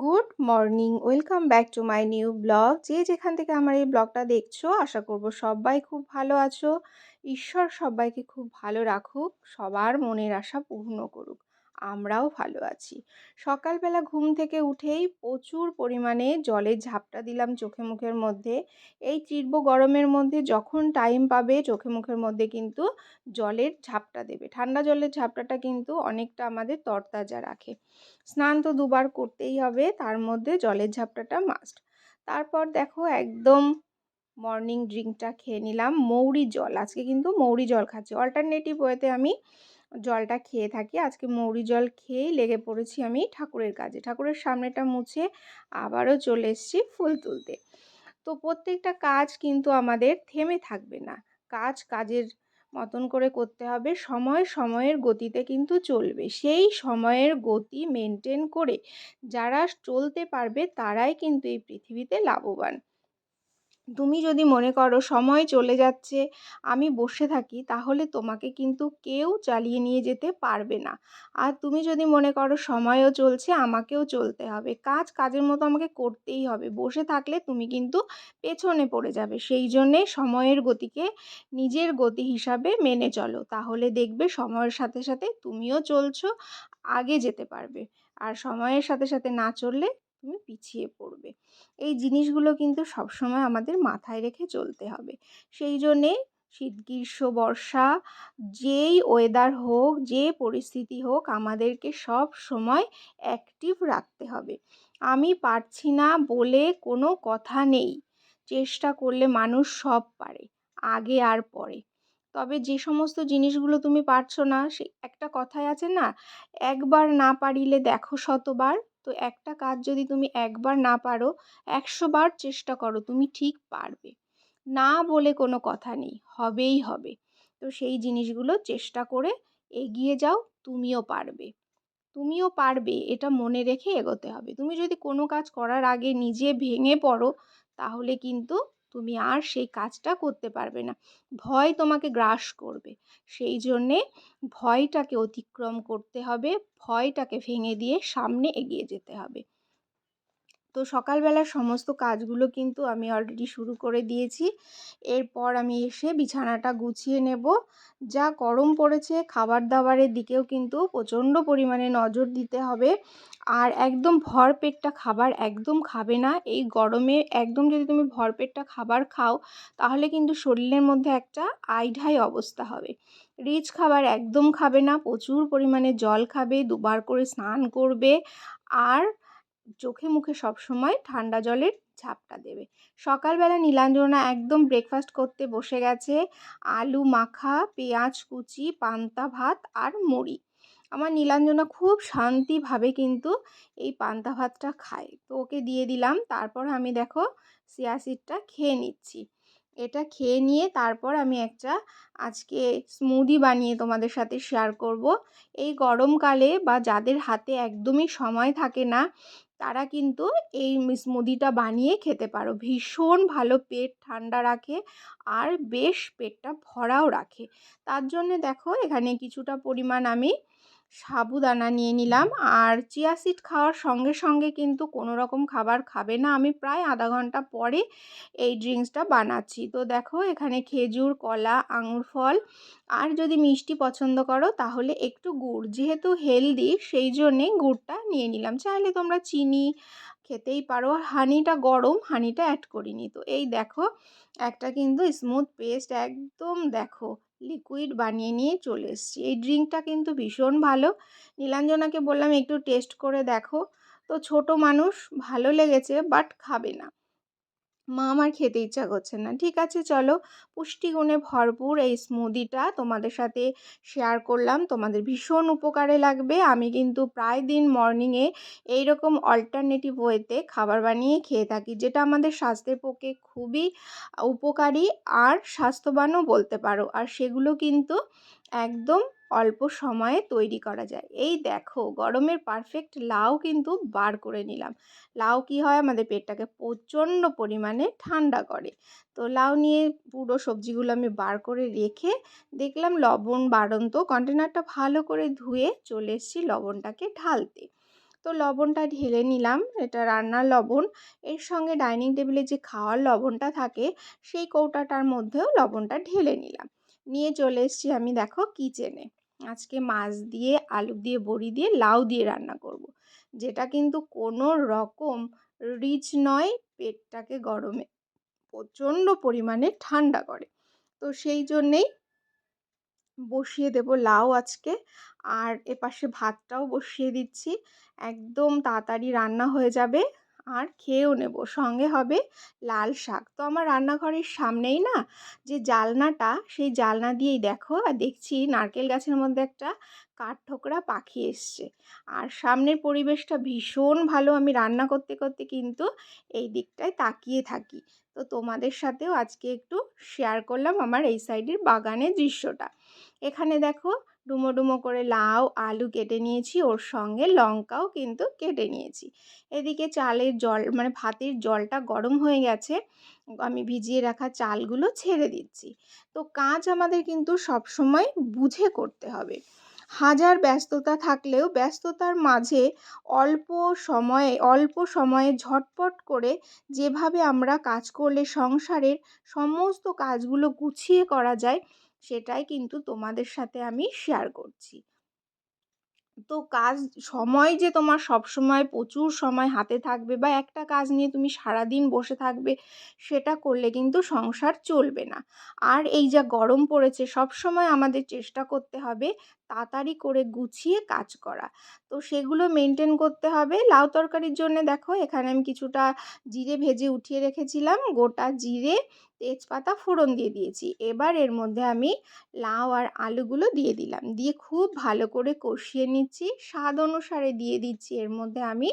Good morning. Welcome back to my new blog. যে যেখান থেকে আমার এই ব্লগটা দেখছ, আশা করব সবাই খুব ভালো আছো। ঈশ্বর সবাইকে খুব ভালো রাখুক, সবার মনের আশা পূর্ণ করুক। আমরাও ভালো আছি। সকালবেলা ঘুম থেকে উঠেই প্রচুর পরিমাণে জলের ঝাপটা দিলাম চোখে মুখের মধ্যে। এই তীব্র গরমের মধ্যে যখন টাইম পাবে চোখে মুখের মধ্যে কিন্তু জলের ঝাপটা দেবে। ঠান্ডা জলের ঝাপটাটা কিন্তু অনেকটা আমাদের তরতাজা রাখে। স্নান তো দুবার করতেই হবে, তার মধ্যে জলের ঝাপটাটা মাস্ট তারপর দেখো একদম মর্নিং ড্রিঙ্কটা খেয়ে নিলাম, মৌরি জল। আজকে কিন্তু মৌরি জল খাচ্ছি। অল্টারনেটিভ ওয়েতে আমি জলটা খেয়ে থাকি। আজকে মৌরি জল খেয়েই লেগে পড়েছি আমি ঠাকুরের কাজে। ঠাকুরের সামনেটা মুছে আবারও চলে এসেছি ফুল তুলতে। তো প্রত্যেকটা কাজ কিন্তু আমাদের থেমে থাকবে না। কাজ কাজের মতন করে করতে হবে। সময় সময়ের গতিতে কিন্তু চলবে। সেই সময়ের গতি মেনটেন করে যারা চলতে পারবে তারাই কিন্তু এই পৃথিবীতে লাভবান। তুমি যদি মনে করো সময় চলে যাচ্ছে, আমি বসে থাকি, তাহলে তোমাকে কিন্তু কেউ চালিয়ে নিয়ে যেতে পারবে না। আর তুমি যদি মনে করো সময়ও চলছে, আমাকেও চলতে হবে। কাজ কাজের মতো আমাকে করতেই হবে। বসে থাকলে তুমি কিন্তু পেছনে পড়ে যাবে। সেই জন্যে সময়ের গতিকে নিজের গতি হিসাবে মেনে চলো। তাহলে দেখবে সময়ের সাথে সাথে তুমিও চলছো, আগে যেতে পারবে। আর সময়ের সাথে সাথে না চললে তুমি পিছিয়ে পড়বে। এই জিনিসগুলো কিন্তু সবসময় আমাদের মাথায় রেখে চলতে হবে। সেই জন্যে শীত, গ্রীষ্ম, বর্ষা, যেই ওয়েদার হোক, যে পরিস্থিতি হোক, আমাদেরকে সব সময় অ্যাক্টিভ রাখতে হবে। আমি পারছি না বলে কোনো কথা নেই। চেষ্টা করলে মানুষ সব পারে, আগে আর পরে। তবে যে সমস্ত জিনিসগুলো তুমি পারছ না, সে একটা কথাই আছে না, একবার না পারিলে দেখো শতবার। তো একটা কাজ যদি তুমি একবার না পারো, একশো বার চেষ্টা করো, তুমি ঠিক পারবে। না বলে কোনো কথা নেই, হবেই হবে। তো সেই জিনিসগুলো চেষ্টা করে এগিয়ে যাও, তুমিও পারবে। তুমিও পারবে, এটা মনে রেখে এগোতে হবে। তুমি যদি কোনো কাজ করার আগে নিজে ভেঙে পড়ো, তাহলে কিন্তু তুমি আর সেই কাজটা করতে পারবে না। ভয় তোমাকে গ্রাস করবে। সেই জন্যে ভয়টাকে অতিক্রম করতে হবে, ভয়টাকে ভেঙে দিয়ে সামনে এগিয়ে যেতে হবে। তো সকালবেলার সমস্ত কাজগুলো কিন্তু আমি অলরেডি শুরু করে দিয়েছি। এরপর আমি এসে বিছানাটা গুছিয়ে নেব। যা গরম পড়েছে খাবার দাবারের দিকেও কিন্তু প্রচণ্ড পরিমাণে নজর দিতে হবে। আর একদম ভরপেটটা খাবার একদম খাবে না। এই গরমে একদম যদি তুমি ভরপেটটা খাবার খাও, তাহলে কিন্তু শরীরের মধ্যে একটা আইঢাই অবস্থা হবে। রিচ খাবার একদম খাবে না, প্রচুর পরিমাণে জল খাবে, দুবার করে স্নান করবে। আর চোখে মুখে সবসময় ঠান্ডা জলের ঝাপটা দেবে। সকালবেলা নীলাঞ্জনা একদম ব্রেকফাস্ট করতে বসে গেছে। আলু মাখা, পেঁয়াজ কুচি, পান্তা ভাত আর মুড়ি। আমার নীলাঞ্জনা খুব শান্তিভাবে কিন্তু এই পান্তা ভাতটা খায়। তো ওকে দিয়ে দিলাম। তারপর আমি দেখো সিয়া সিডটা খেয়ে নিচ্ছি। এটা খেয়ে নিয়ে তারপর আমি একটা আজকে স্মুদি বানিয়ে তোমাদের সাথে শেয়ার করব। এই গরমকালে বা যাদের হাতে একদমই সময় থাকে না তারা কিন্তু এই স্মুদিটা বানিয়ে খেতে পারো। ভীষণ ভালো পেট ঠান্ডা রাখে আর বেশ পেটটা ভরাও রাখে। তার জন্যে দেখো এখানে কিছুটা পরিমাণ আমি সাবুদানা নিয়ে নিলাম। আর চিয়া সিড খাওয়ার সঙ্গে সঙ্গে কিন্তু কোনো রকম খাবার খাবে না। আমি প্রায় আধা ঘণ্টা পরে এই ড্রিঙ্কসটা বানাচ্ছি। তো দেখো, এখানে খেজুর, কলা, আঙুর ফল, আর যদি মিষ্টি পছন্দ করো তাহলে একটু গুড়। যেহেতু হেলদি, সেই জন্যে গুড়টা নিয়ে নিলাম। চাইলে তোমরা চিনি খেতেই পারো। আর হানিটা গরম, হানিটা অ্যাড করিনি। তো এই দেখো, একটা কিন্তু স্মুথ পেস্ট একদম দেখো লিকুইড বানিয়ে নিয়ে চলে এসেছি। এই ড্রিঙ্কটা কিন্তু ভীষণ ভালো। নীলাঞ্জনাকে বললাম, একটু টেস্ট করে দেখো। তো ছোট মানুষ ভালো লেগেছে বাট খাবে না। মা আমার খেতে ইচ্ছা করছে না। ঠিক আছে, চলো। পুষ্টিগুণে ভরপুর এই স্মুদিটা তোমাদের সাথে শেয়ার করলাম। তোমাদের ভীষণ উপকারে লাগবে। আমি কিন্তু প্রায় দিন মর্নিংয়ে এই রকম অল্টারনেটিভ ওয়েতে খাবার বানিয়ে খেয়ে থাকি, যেটা আমাদের স্বাস্থ্যের পক্ষে খুবই উপকারী আর স্বাস্থ্যবানও বলতে পারো। আর সেগুলো কিন্তু একদম অল্প সময়ে তৈরি করা যায়। এই দেখো, গরমের পারফেক্ট লাউ কিন্তু বার করে নিলাম। লাউ কি হয়? আমাদের পেটটাকে প্রচণ্ড পরিমাণে ঠান্ডা করে। তো লাউ নিয়ে পুরো সবজিগুলো আমি বার করে রেখে দেখলাম লবণ বাড়ন্ত কন্টেনারটা ভালো করে ধুয়ে চলে এসেছি লবণটাকে ঢালতে। তো লবণটা ঢেলে নিলাম, এটা রান্নার লবণ। এর সঙ্গে ডাইনিং টেবিলে যে খাওয়ার লবণটা থাকে, সেই কৌটাটার মধ্যেও লবণটা ঢেলে নিলাম। নিয়ে চলে এসেছি আমি, দেখো কিচেনে আজকে মাছ দিয়ে, আলু দিয়ে, বড়ি দিয়ে, লাউ দিয়ে রান্না করব। যেটা কিন্তু কোনো রকম রিচ নয়, পেটটাকে গরমে প্রচণ্ড পরিমাণে ঠান্ডা করে। তো সেই জন্যেই বসিয়ে দেব লাউ আজকে। আর এপাশে ভাতটাও বসিয়ে দিচ্ছি। একদম তাড়াতাড়ি রান্না হয়ে যাবে। আর খেয়েও নেব। সঙ্গে হবে লাল শাক। তো আমার রান্নাঘরের সামনেই না যে জালনাটা, সেই জালনা দিয়েই দেখো। আর দেখছি নারকেল গাছের মধ্যে একটা কাঠঠোকরা পাখি এসছে। আর সামনের পরিবেশটা ভীষণ ভালো আমি রান্না করতে করতে কিন্তু এই দিকটায় তাকিয়ে থাকি। তো তোমাদের সাথেও আজকে একটু শেয়ার করলাম আমার এই সাইডের বাগানের দৃশ্যটা। এখানে দেখো ডুমো ডুমো করে লাউ, আলু কেটে নিয়েছি। ওর সঙ্গে লঙ্কাও কিন্তু কেটে নিয়েছি। এদিকে চালের জল মানে ভাতের জলটা গরম হয়ে গেছে। আমি ভিজিয়ে রাখা চালগুলো ছেড়ে দিচ্ছি। তো কাজ আমাদের কিন্তু সবসময় বুঝে করতে হবে। হাজার ব্যস্ততা থাকলেও ব্যস্ততার মাঝে অল্প সময়ে অল্প সময়ে ঝটপট করে যেভাবে আমরা কাজ করলে সংসারের সমস্ত কাজগুলো গুছিয়ে করা যায় সেটাই কিন্তু তোমাদের সাথে আমি শেয়ার করছি। তো কাজ, সময় যে তোমার সব সময় প্রচুর সময় হাতে থাকবে বা একটা কাজ নিয়ে তুমি সারা দিন বসে থাকবে, সেটা করলে কিন্তু সংসার চলবে না। আর এই যা গরম পড়েছে সব সময় আমাদের চেষ্টা করতে হবে তাড়াতাড়ি করে গুছিয়ে কাজ করা। তো সেগুলো মেনটেন করতে হবে। লাউ তরকারির জন্য দেখো, এখানে আমি কিছুটা জিরে ভেজে উঠিয়ে রেখেছিলাম। গোটা জিরে, তেজপাতা, ফোড়ন দিয়ে দিয়েছি। এবার এর মধ্যে আমি লাউ আর আলুগুলো দিয়ে দিলাম। দিয়ে খুব ভালো করে কষিয়ে নিচ্ছি। স্বাদ অনুসারে দিয়ে দিচ্ছি। এর মধ্যে আমি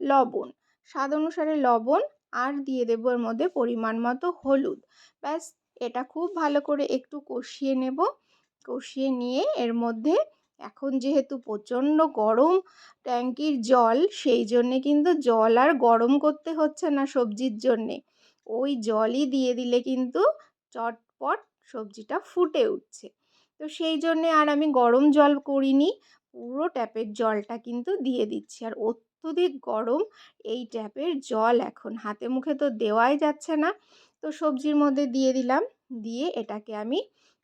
লবণ। স্বাদ অনুসারে লবণ আর দিয়ে দেবো এর মধ্যে পরিমাণ মতো হলুদ। ব্যাস, এটা খুব ভালো করে একটু কষিয়ে নেব। কষিয়ে নিয়ে এর মধ্যে এখন যেহেতু প্রচণ্ড গরম ট্যাঙ্কির জল, সেই জন্যে কিন্তু জল আর গরম করতে হচ্ছে না সবজির জন্যে। ওই জলই দিয়ে দিলে কিন্তু চটপট সবজিটা ফুটে উঠছে। তো সেই জন্যে আর আমি গরম জল করিনি, পুরো ট্যাপের জলটা কিন্তু দিয়ে দিচ্ছি। আর অত্যধিক গরম এই ট্যাপের জল এখন হাতে মুখে তো দেওয়াই যাচ্ছে না। তো সবজির মধ্যে দিয়ে দিলাম, দিয়ে এটাকে আমি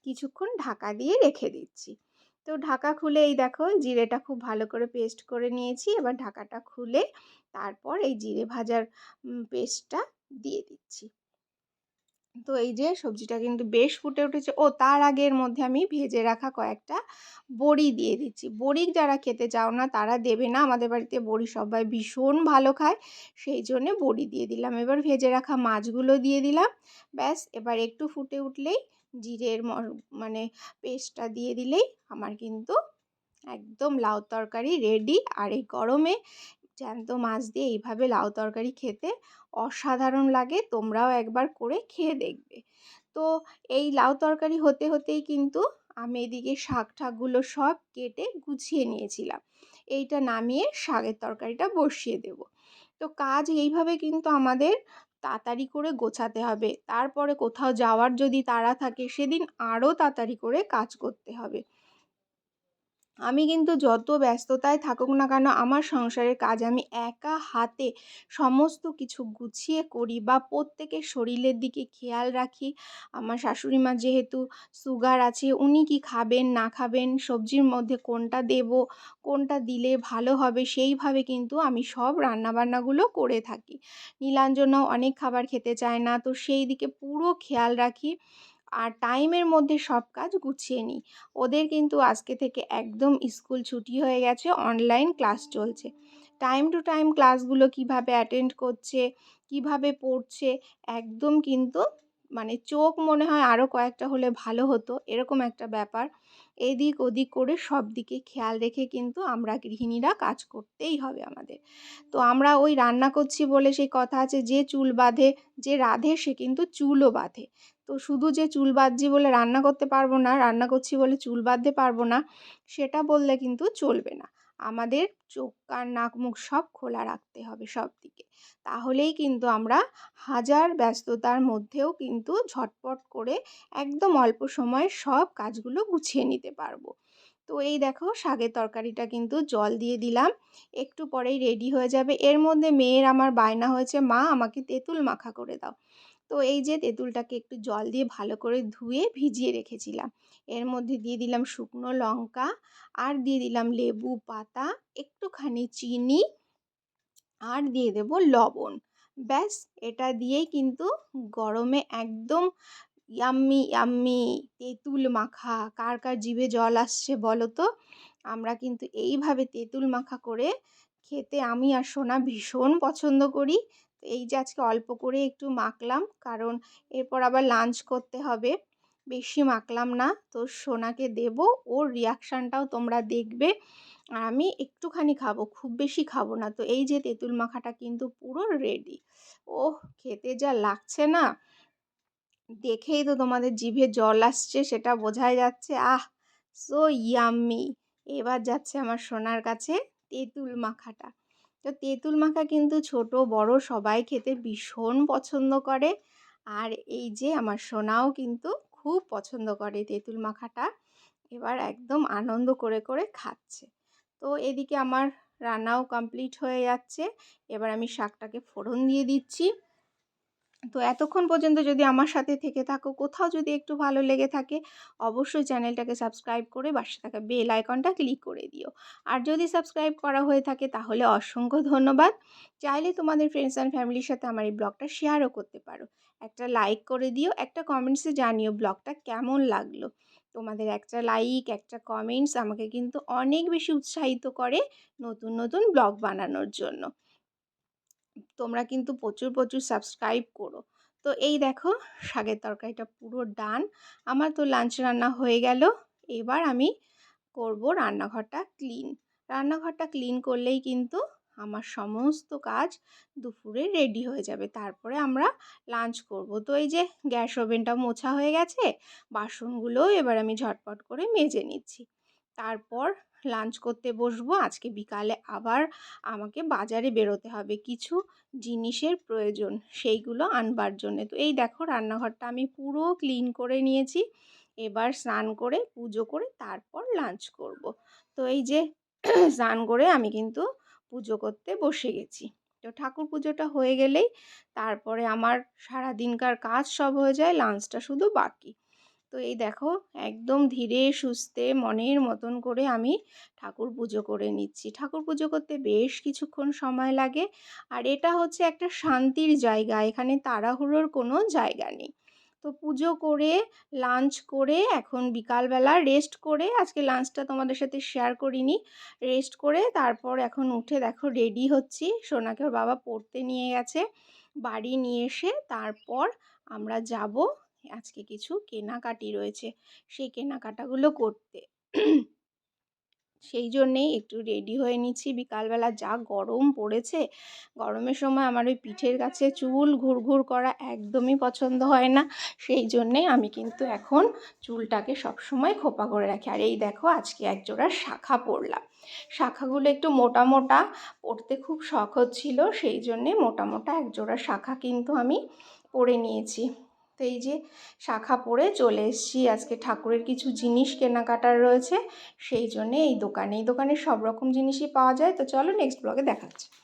কিছুক্ষণ ঢাকা দিয়ে রেখে দিচ্ছি। তো ঢাকা খুলে এই দেখো জিরেটা খুব ভালো করে পেস্ট করে নিয়েছি। এবার ঢাকাটা খুলে তারপর এই জিরে ভাজার পেস্টটা দিয়ে দিচ্ছি। তো এই যে সবজিটা কিন্তু বেশ ফুটে উঠেছে। ও, তার আগে এর মধ্যে আমি ভেজে রাখা কয়েকটা বড়ি দিয়ে দিচ্ছি। বড়ি যারা খেতে চাও না তারা দেবে না। আমাদের বাড়িতে বড়ি সবাই ভীষণ ভালো খায়। সেই জন্যে বড়ি দিয়ে দিলাম। এবার ভেজে রাখা মাছগুলো দিয়ে দিলাম। ব্যাস, এবার একটু ফুটে উঠলেই জিরের মানে পেস্টটা দিয়ে দিলেই আমার কিন্তু একদম লাউ তরকারি রেডি আর এই গরমে জ্যান্ত মাছ দিয়ে এইভাবে লাউ তরকারি খেতে অসাধারণ লাগে। তোমরাও একবার করে খেয়ে দেখবে। তো এই লাউ তরকারি হতে হতেই কিন্তু আমি এদিকে শাক ঠাকগুলো সব কেটে গুছিয়ে নিয়েছিলাম। এইটা নামিয়ে শাকের তরকারিটা বসিয়ে দেব। তো কাজ এইভাবে কিন্তু আমাদের তাড়াতাড়ি করে গোছাতে হবে। তারপরে কোথাও যাওয়ার যদি তাড়া থাকে, সেদিন আরও তাড়াতাড়ি করে কাজ করতে হবে। আমি কিন্তু যত ব্যস্ততায় থাকুক না কেন, আমার সংসারের কাজ আমি একা হাতে সমস্ত কিছু গুছিয়ে করি বা প্রত্যেকের শরীরের দিকে খেয়াল রাখি। আমার শাশুড়ি মা যেহেতু সুগার আছে, উনি কি খাবেন, না খাবেন, সবজির মধ্যে কোনটা দেব, কোনটা দিলে ভালো হবে, সেইভাবে কিন্তু আমি সব রান্নাবান্নাগুলো করে থাকি। নীলাঞ্জনাও অনেক খাবার খেতে চায় না, তো সেই দিকে পুরো খেয়াল রাখি। আর টাইমের মধ্যে সব কাজ গুছিয়ে নিই। ওদের কিন্তু আজকে থেকে একদম স্কুল ছুটি হয়ে গেছে অনলাইন ক্লাস চলছে। টাইম টু টাইম ক্লাসগুলো কীভাবে অ্যাটেন্ড করছে, কীভাবে পড়ছে, একদম কিন্তু মানে চোখ মনে হয় আরও কয়েকটা হলে ভালো হতো, এরকম একটা ব্যাপার। এদিক ওদিক করে সব দিকে খেয়াল রেখে কিন্তু আমরা গৃহিণীরা কাজ করতেই হবে আমাদের। তো আমরা ওই রান্না করছি বলে সেই কথা আছে, যে চুল বাঁধে, যে রাধে সে কিন্তু চুলও বাঁধে। তো শুধু যে চুল বাঁধছি বলে রান্না করতে পারব না, রান্না করছি বলে চুল বাঁধতে পারব না, সেটা বললে কিন্তু চলবে না। আমাদের চোখ কান নাক মুখ সব খোলা রাখতে হবে সব দিকে। তাহলেই কিন্তু আমরা হাজার ব্যস্ততার মধ্যেও কিন্তু ঝটপট করে একদম অল্প সময়ে সব কাজগুলো গুছিয়ে নিতে পারব। তো এই দেখো শাকের তরকারিটা কিন্তু জল দিয়ে দিলাম, একটু পরেই রেডি হয়ে যাবে। এর মধ্যে মেয়ের আমার বায়না হয়েছে, মা, আমাকে তেঁতুল মাখা করে দাও। তো এই যে তেঁতুলটাকে একটু জল দিয়ে ভালো করে ধুয়ে ভিজিয়ে রেখেছিলাম। এর মধ্যে দিয়ে দিলাম শুকনো লঙ্কা আর দিয়ে দিলাম লেবু পাতা, একটুখানি চিনি আর দিয়ে দেব লবণ। ব্যাস, এটা দিয়েই কিন্তু গরমে একদম ইয়াম্মি ইয়াম্মি তেঁতুল মাখা, কার কার জিভে জল আসছে বলো তো? আমরা কিন্তু এইভাবে তেঁতুল মাখা করে খেতে আমি আর সোনা ভীষণ পছন্দ করি। এই যে আজকে অল্প করে একটু মাখলাম, কারণ এরপর আবার লাঞ্চ করতে হবে। বেশি মাখলাম না। তো সোনাকে দেব, ওর রিয়াকশানটাও তোমরা দেখবে। আর আমি একটুখানি খাব, খুব বেশি খাব না। তো এই যে তেঁতুল মাখাটা কিন্তু পুরো রেডি ওহ, খেতে যা লাগছে না। দেখেই তো তোমাদের জিভে জল আসছে, সেটা বোঝাই যাচ্ছে। আহ সো ইয়াম্মি এবার যাচ্ছে আমার সোনার কাছে তেঁতুল মাখাটা। তো তেঁতুল মাখা কিন্তু ছোট, বড়, সবাই খেতে ভীষণ পছন্দ করে। আর এই যে আমার সোনাও কিন্তু খুব পছন্দ করে তেঁতুল মাখাটা। এবার একদম আনন্দ করে করে খাচ্ছে। তো এদিকে আমার রান্নাও কমপ্লিট হয়ে যাচ্ছে। এবার আমি শাকটাকে ফোড়ন দিয়ে দিচ্ছি। তো এতক্ষণ পর্যন্ত যদি আমার সাথে থেকে থাকো, কোথাও যদি একটু ভালো লেগে থাকে, অবশ্যই চ্যানেলটাকে সাবস্ক্রাইব করে পাশে থাকা বেল আইকনটা ক্লিক করে দিও। আর যদি সাবস্ক্রাইব করা হয়ে থাকে, তাহলে অসংখ্য ধন্যবাদ। চাইলে তোমাদের ফ্রেন্ডস অ্যান্ড ফ্যামিলির সাথে আমার এই ব্লগটা শেয়ারও করতে পারো। একটা লাইক করে দিও, একটা কমেন্টসে জানিও ব্লগটা কেমন লাগল। তোমাদের একটা লাইক একটা কমেন্টস আমাকে কিন্তু অনেক বেশি উৎসাহিত করে নতুন নতুন ব্লগ বানানোর জন্য। তোমরা কিন্তু প্রচুর প্রচুর সাবস্ক্রাইব করো। তো এই দেখো, শাকের তরকারিটা পুরো ডান আমার তো লাঞ্চ রান্না হয়ে গেল। এবার আমি করব রান্নাঘরটা ক্লিন রান্নাঘরটা ক্লিন করলেই কিন্তু আমার সমস্ত কাজ দুপুরে রেডি হয়ে যাবে। তারপরে আমরা লাঞ্চ করব। তো এই যে গ্যাস ওভেনটা মোছা হয়ে গেছে বাসনগুলো এবার আমি ঝটপট করে মেজে নিচ্ছি। তারপর লাঞ্চ করতে বসবো। আজকে বিকালে আবার আমাকে বাজারে বেরোতে হবে। কিছু জিনিসের প্রয়োজন, সেইগুলো আনবার জন্যে। তো এই দেখো রান্নাঘরটা আমি পুরো ক্লিন করে নিয়েছি। এবার স্নান করে, পুজো করে তারপর লাঞ্চ করব। তো এই যে স্নান করে আমি কিন্তু পুজো করতে বসে গেছি। তো ঠাকুর পুজোটা হয়ে গেলেই তারপরে আমার সারা দিনকার কাজ সব হয়ে যায় লাঞ্চটা শুধু বাকি। তো এই দেখো, একদম ধীরে সুস্থে মনের মতন করে আমি ঠাকুর পুজো করে নিচ্ছি। ঠাকুর পুজো করতে বেশ কিছুক্ষণ সময় লাগে। আর এটা হচ্ছে একটা শান্তির জায়গা, এখানে তাড়াহুড়োর কোনো জায়গা নেই। তো পুজো করে লাঞ্চ করে, এখন বিকালবেলা রেস্ট করে, আজকে লাঞ্চটা তোমাদের সাথে শেয়ার করিনি। রেস্ট করে তারপর এখন উঠে দেখো রেডি হচ্ছি। সোনাকে ওর বাবা পড়তে নিয়ে গেছে, বাড়ি নিয়ে এসে তারপর আমরা যাব। আজকে কিছু কেনাকাটি রয়েছে, সেই কেনাকাটাগুলো করতে। সেই জন্যেই একটু রেডি হয়ে নিচ্ছি। বিকালবেলা যা গরম পড়েছে, গরমের সময় আমার ওই পিঠের কাছে চুল ঘুরঘুর করা একদমই পছন্দ হয় না। সেই জন্যে আমি কিন্তু এখন চুলটাকে সবসময় খোপা করে রাখি। আর এই দেখো, আজকে এক জোড়া শাখা পরলাম। শাখাগুলো একটু মোটা মোটা, পরতে খুব শখ হচ্ছিল। সেই জন্যে মোটা মোটা একজোড়া শাখা কিন্তু আমি পরে নিয়েছি। তো এই যে শাখা পরে চলে এসছি। আজকে ঠাকুরের কিছু জিনিস কেনাকাটার রয়েছে, সেই জন্যে এই দোকানে। এই দোকানে সব রকম জিনিসই পাওয়া যায়। তো চলো নেক্সট ব্লগে দেখাচ্ছি।